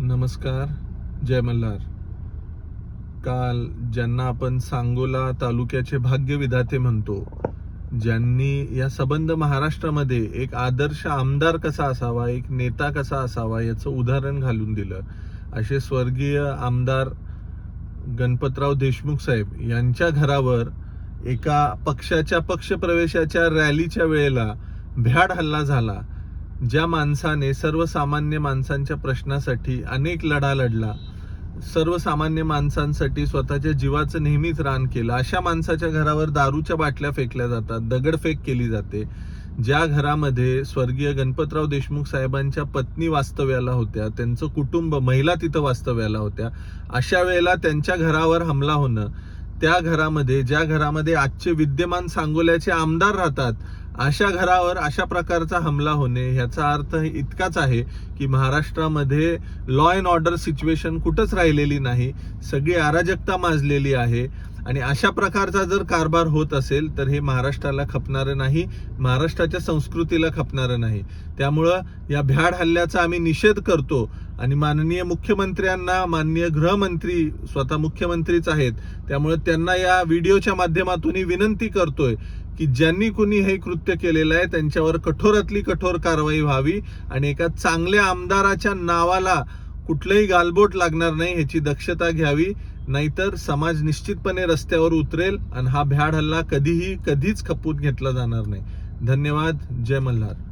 नमस्कार जय मल्हार. काल ज्यांना आपण सांगोला तालुक्याचे भाग्यविधाते म्हणतो ज्यांनी या सबंध महाराष्ट्रामध्ये एक आदर्श आमदार कसा असावा एक नेता कसा असावा याचं उदाहरण घालून दिलं. असे स्वर्गीय आमदार गणपतराव देशमुख साहेब यांच्या घरावर एका पक्षाच्या पक्षप्रवेशाच्या रॅलीच्या वेळेला भ्याड हल्ला झाला. ज्या माणसाने सर्वसामान्य माणसांच्या प्रश्नासाठी अनेक लढा लढला सर्वसामान्य माणसांसाठी स्वतःच्या जीवाचं नेहमीच रान केलं अशा माणसाच्या घरावर दारूच्या बाटल्या फेकल्या जातात दगडफेक केली जाते. ज्या घरामध्ये स्वर्गीय गणपतराव देशमुख साहेबांच्या पत्नी वास्तव्याला होत्या त्यांचं कुटुंब महिला तिथं वास्तव्याला होत्या अशा वेळेला त्यांच्या घरावर हमला होणं त्या घरामध्ये ज्या घरामध्ये आजचे विद्यमान सांगोल्याचे आमदार राहतात अशा घरावर अशा प्रकारचा हमला होणे ह्याचा अर्थ इतकाच आहे की महाराष्ट्रामध्ये लॉ अँड ऑर्डर सिच्युएशन कुठंच राहिलेली नाही. सगळी अराजकता माजलेली आहे. आणि अशा प्रकारचा जर कारभार होत असेल तर हे महाराष्ट्राला खपणारं नाही महाराष्ट्राच्या संस्कृतीला खपणारं नाही. त्यामुळं या भ्याड हल्ल्याचा आम्ही निषेध करतो. आणि माननीय मुख्यमंत्र्यांना माननीय गृहमंत्री स्वतः मुख्यमंत्रीच आहेत त्यामुळे त्यांना या व्हिडिओच्या माध्यमातून विनंती करतोय की ज्यांनी कुणी हे कृत्य केलेलं आहे त्यांच्यावर कठोरातली कठोर कारवाई व्हावी आणि एका चांगल्या आमदाराच्या नावाला कुठलंही गालबोट लागणार नाही ह्याची दक्षता घ्यावी नाहीतर समाज निश्चितपणे रस्त्यावर उतरेल आणि हा भ्याड हल्ला कधीही कधीच खपून घेतला जाणार नाही. धन्यवाद. जय मल्हार.